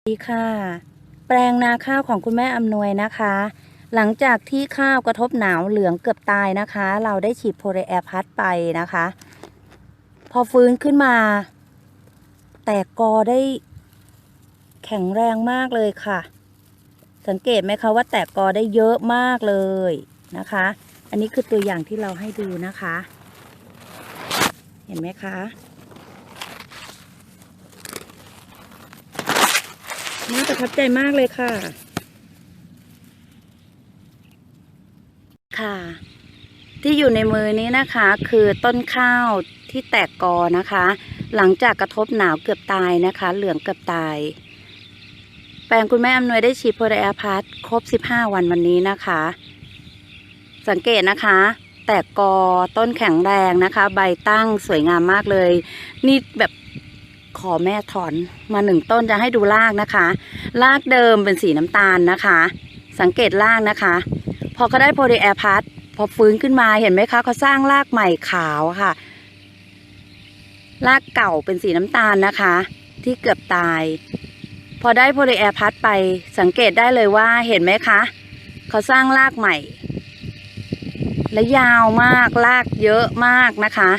สวัสดีค่ะ แปลงนาข้าวของคุณแม่อำนวยนะคะ หลังจากที่ข้าวกระทบหนาวเหลืองเกือบตายนะคะ เราได้ฉีดโพลีแอร์พัดไปนะคะ พอฟื้นขึ้นมา แตกกอได้ แข็งแรงมากเลยค่ะ สังเกตไหมคะว่าแตกกอได้เยอะมากเลยนะคะ อันนี้คือตัวอย่างที่เราให้ดูนะคะ เห็นไหมคะ น่าประทับใจมากเลยค่ะ ค่ะ ที่อยู่ในมือนี้นะคะ คือต้นข้าวที่แตกกอนะคะ หลังจากกระทบหนาวเกือบตายนะคะ เหลืองเกือบตาย แปลงคุณแม่อำนวยได้ฉีดโพไดอาพัทครบ 15 วันวันนี้นะคะ สังเกตนะคะแตกกอต้นแข็งแรงนะคะ ใบตั้งสวยงามมากเลย นี่แบบ ขอแม่ถอนมาหนึ่งต้นจะให้ดูรากนะคะ รากเดิมเป็นสีน้ำตาลนะคะ สังเกตรากนะคะ พอเขาได้โพลีแอร์พัทพอฟื้นขึ้นมาเห็นไหมคะเขาสร้างรากใหม่ขาวค่ะ รากเก่าเป็นสีน้ำตาลนะคะ ที่เกือบตาย พอได้โพลีแอร์พัทไปสังเกตได้เลยว่าเห็นไหมคะเขาสร้างรากใหม่ และยาวมากรากเยอะมากนะคะ